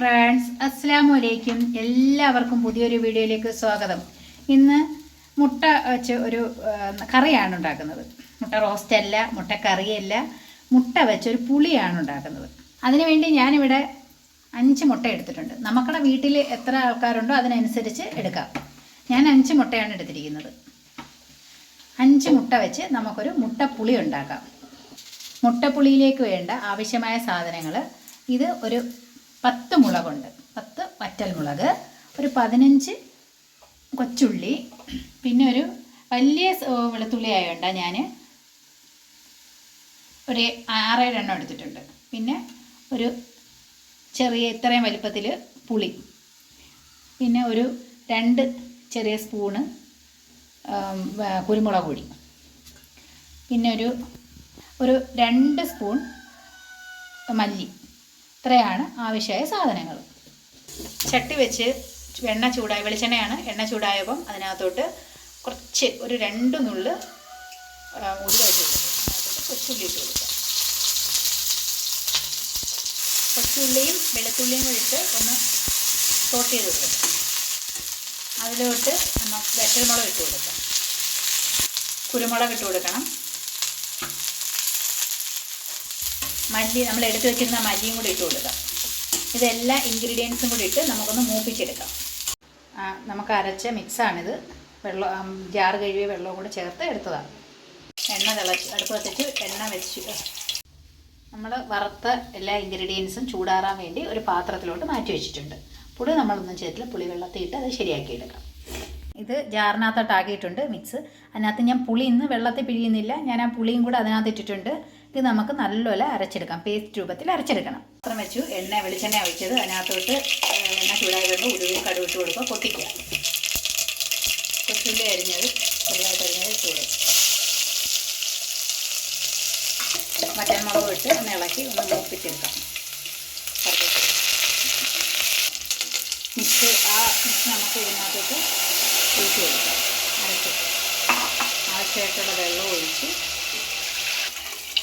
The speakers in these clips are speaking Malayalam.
ഫ്രണ്ട്സ് അസ്സാമു അലൈക്കും എല്ലാവർക്കും പുതിയൊരു വീഡിയോയിലേക്ക് സ്വാഗതം. ഇന്ന് മുട്ട വെച്ച് ഒരു കറിയാണ് ഉണ്ടാക്കുന്നത്. മുട്ട റോസ്റ്റ് അല്ല മുട്ട കറിയല്ല. മുട്ട വെച്ചൊരു പുളിയാണ് ഉണ്ടാക്കുന്നത്. അതിനുവേണ്ടി ഞാനിവിടെ അഞ്ച് മുട്ട എടുത്തിട്ടുണ്ട്. നമുക്കുടെ വീട്ടിൽ എത്ര ആൾക്കാരുണ്ടോ അതിനനുസരിച്ച് എടുക്കാം. ഞാൻ അഞ്ച് മുട്ടയാണ് എടുത്തിരിക്കുന്നത്. അഞ്ച് മുട്ട വെച്ച് നമുക്കൊരു മുട്ടപ്പുളി ഉണ്ടാക്കാം. മുട്ടപ്പുളിയിലേക്ക് വേണ്ട ആവശ്യമായ സാധനങ്ങൾ ഇത് ഒരു പത്ത് മുളകുണ്ട്. പത്ത് വറ്റൽ മുളക് ഒരു പതിനഞ്ച് കൊച്ചുള്ളി പിന്നെ ഒരു വലിയ വെളുത്തുള്ളി ആയതുകൊണ്ട് ഞാൻ ഒരു ആറേഴ് എണ്ണം എടുത്തിട്ടുണ്ട്. പിന്നെ ഒരു ചെറിയ ഇത്രയും വലിപ്പത്തിൽ പുളി. പിന്നെ ഒരു രണ്ട് ചെറിയ സ്പൂണ് കുരുമുളക് പൊടി. പിന്നെ ഒരു ഒരു രണ്ട് സ്പൂൺ മല്ലി. ഇത്രയാണ് ആവശ്യമായ സാധനങ്ങൾ. ചട്ടി വെച്ച് എണ്ണ ചൂടായി വെളിച്ചെണ്ണയാണ് എണ്ണ ചൂടായപ്പം അതിനകത്തോട്ട് കുറച്ച് ഒരു രണ്ട് നുള്ള് ഇട്ട് കൊടുക്കും അതിനകത്തോട്ട് കൊച്ചുള്ളി ഇട്ട് കൊടുക്കുക. കൊച്ചുള്ളിയും വെളുത്തുള്ളിയും കൂടി ഇട്ട് ഒന്ന് സോട്ട് ചെയ്ത് കൊടുക്കുക. അതിലോട്ട് നമ്മൾ വെറ്റൽമുളക് ഇട്ട് കൊടുക്കാം കുരുമുളക് ഇട്ട് കൊടുക്കണം. മല്ലി നമ്മൾ എടുത്തു വെച്ചിരുന്ന മല്ലിയും കൂടി ഇട്ട് കൊടുക്കാം. ഇതെല്ലാ ഇൻഗ്രീഡിയൻസും കൂടി ഇട്ട് നമുക്കൊന്ന് മൂപ്പിച്ചെടുക്കാം. നമുക്ക് അരച്ച മിക്സാണിത് വെള്ളം ജാർ കഴുകിയ വെള്ളവും കൂടി ചേർത്ത് എടുത്തതാണ് എണ്ണ തിളച്ച് അടുപ്പ് വെച്ചിട്ട് എണ്ണ വെച്ച് നമ്മൾ വറുത്ത എല്ലാ ഇൻഗ്രീഡിയൻസും ചൂടാറാൻ വേണ്ടി ഒരു പാത്രത്തിലോട്ട് മാറ്റി വെച്ചിട്ടുണ്ട്. പുളി നമ്മളൊന്നും ചേർത്തില്ല പുളി വെള്ളത്തിൽ ഇട്ട് അത് ശരിയാക്കി എടുക്കാം ഇത് ജാറിനകത്തോട്ടാക്കിയിട്ടുണ്ട് മിക്സ് അതിനകത്ത് ഞാൻ പുളി ഇന്ന് വെള്ളത്തിൽ പിഴിയുന്നില്ല. ഞാൻ ആ പുളിയും കൂടെ അതിനകത്ത് ഇട്ടിട്ടുണ്ട്. ഇത് നമുക്ക് നല്ലപോലെ അരച്ചെടുക്കാം. പേസ്റ്റ് രൂപത്തിൽ അരച്ചെടുക്കണം. പാത്രം വെച്ചു. എണ്ണ വെളിച്ചെണ്ണ ഒഴിച്ചത് അതിനകത്തോട്ട് എണ്ണ ചൂടായി ഉരുവിൽ കടുവിട്ട് കൊടുക്കുക. പൊട്ടിക്കുക. കൊച്ചുള്ളി അരിഞ്ഞത് ചെറുതായിട്ട് അരിഞ്ഞത് ഇട്ട് കൊടുക്കും മറ്റന്മുളക് ഇട്ട് ഒന്ന് ഇളക്കി ഒന്ന് മൂപ്പിച്ചെടുക്കാം. മിക്സ് ആ മിക്സ് നമുക്ക് ഇതിനകത്തോട്ട് ഒഴിച്ച് കൊടുക്കാം. അരച്ച് ആവശ്യമായിട്ടുള്ള വെള്ളം ഒഴിച്ച്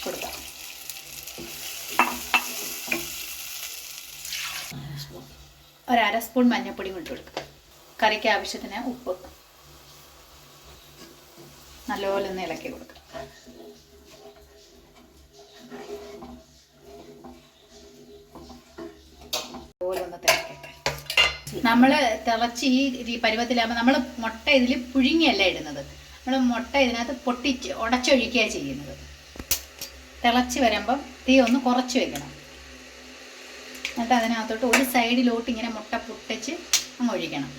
കൊടുക്കാം. ഒരു അര സ്പൂൺ മഞ്ഞൾപ്പൊടി കൊണ്ടു കൊടുക്കുക കറിക്ക് ആവശ്യത്തിന് ഉപ്പ്. നല്ലപോലെ ഒന്ന് ഇളക്കി കൊടുക്കുക അതുപോലെ ഒന്ന് തിളക്കട്ടെ നമ്മൾ തിളച്ച് ഈ പരുവത്തിലാകുമ്പോൾ നമ്മൾ മുട്ട ഇതിൽ പുഴുങ്ങിയല്ല ഇടുന്നത്. നമ്മൾ മുട്ട ഇതിനകത്ത് പൊട്ടിച്ച് ഉടച്ചൊഴിക്കുകയാണ് ചെയ്യുന്നത്. തിളച്ച് വരുമ്പം തീ ഒന്ന് കുറച്ച് വെക്കണം. എന്നിട്ട് അതിനകത്തോട്ട് ഒരു സൈഡിലോട്ട് ഇങ്ങനെ മുട്ട പൊട്ടിച്ച് അങ്ങ് ഒഴിക്കണം.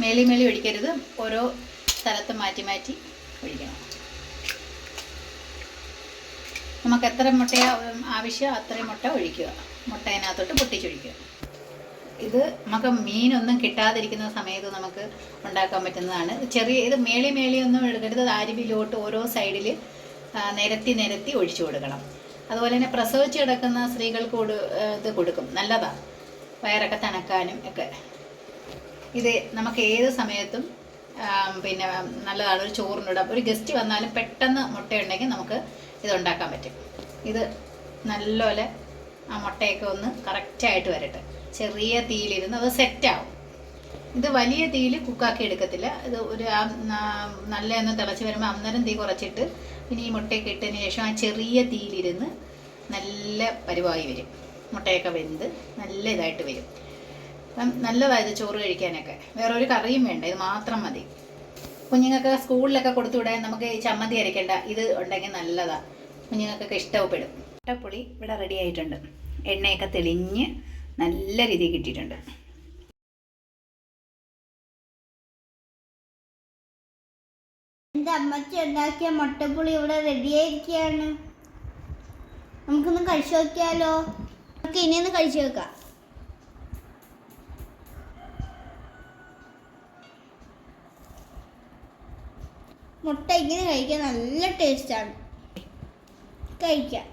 മേലി മേലി ഒഴിക്കരുത്. ഓരോ സ്ഥലത്ത് മാറ്റി മാറ്റി ഒഴിക്കണം. നമുക്ക് എത്ര മുട്ടയാ ആവശ്യം അത്രയും മുട്ട ഒഴിക്കുക. മുട്ട അതിനകത്തോട്ട് പൊട്ടിച്ചൊഴിക്കുക. ഇത് നമുക്ക് മീനൊന്നും കിട്ടാതിരിക്കുന്ന സമയത്ത് നമുക്ക് ഉണ്ടാക്കാൻ പറ്റുന്നതാണ്. ചെറിയ ഇത് മേളി മേളി ഒന്നും എടുക്കരുത്. അരുവിലോട്ട് ഓരോ സൈഡിൽ നിരത്തി നിരത്തി ഒഴിച്ചു കൊടുക്കണം. അതുപോലെ തന്നെ പ്രസവിച്ച് കിടക്കുന്ന സ്ത്രീകൾക്ക് കൊടു ഇത് കൊടുക്കും. നല്ലതാണ്. വയറൊക്കെ തണക്കാനും ഒക്കെ. ഇത് നമുക്ക് ഏത് സമയത്തും പിന്നെ നല്ലതാണ്. ഒരു ചോറിനിടാം ഒരു ഗസ്റ്റ് വന്നാലും പെട്ടെന്ന് മുട്ടയുണ്ടെങ്കിൽ നമുക്ക് ഇത് ഉണ്ടാക്കാൻ പറ്റും. ഇത് നല്ലപോലെ ആ മുട്ടയൊക്കെ ഒന്ന് കറക്റ്റായിട്ട് വരട്ടെ. ചെറിയ തീയിലിരുന്ന് അത് സെറ്റാവും ഇത് വലിയ തീയിൽ കുക്കാക്കി എടുക്കത്തില്ല. ഇത് ഒരു നല്ല ഒന്ന് തിളച്ച് വരുമ്പോൾ അന്നേരം തീ കുറച്ചിട്ട് പിന്നെ ഈ മുട്ടയൊക്കെ ഇട്ടതിന് ശേഷം ആ ചെറിയ തീയിലിരുന്ന് നല്ല പരിവായി വരും. മുട്ടയൊക്കെ വെന്ത് നല്ല ഇതായിട്ട് വരും. അപ്പം നല്ലതായത് ചോറ് കഴിക്കാനൊക്കെ. വേറെ ഒരു കറിയും വേണ്ട. ഇത് മാത്രം മതി. കുഞ്ഞുങ്ങൾക്ക് സ്കൂളിലൊക്കെ കൊടുത്തുവിടാൻ നമുക്ക് ചമ്മന്തി അരയ്ക്കേണ്ട. ഇത് ഉണ്ടെങ്കിൽ നല്ലതാണ് കുഞ്ഞുങ്ങൾക്കൊക്കെ ഇഷ്ടപ്പെടും മുട്ടപ്പൊടി ഇവിടെ റെഡി ആയിട്ടുണ്ട്. എണ്ണയൊക്കെ തെളിഞ്ഞ് നല്ല രീതിയിൽ കിട്ടിയിട്ടുണ്ട്. എന്റെ അമ്മച്ചി ഉണ്ടാക്കിയ മുട്ടപ്പുളി ഇവിടെ റെഡിയായിരിക്കുകയാണ് നമുക്കൊന്ന് കഴിച്ചു നോക്കിയാലോ? നമുക്ക് ഇനിയൊന്ന് കഴിച്ചു നോക്കാം. മുട്ട ഇങ്ങനെ കഴിക്കാൻ നല്ല ടേസ്റ്റാണ് കഴിക്കാം.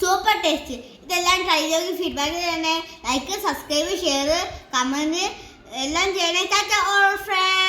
സൂപ്പർ ടേസ്റ്റ് ഇതെല്ലാം ട്രൈ ചെയ്ത് ഫീഡ്ബാക്ക് തന്നെ ലൈക്ക് സബ്സ്ക്രൈബ് ഷെയർ കമന്റ് എല്ലാം ചെയ്യണേ. Tata all friends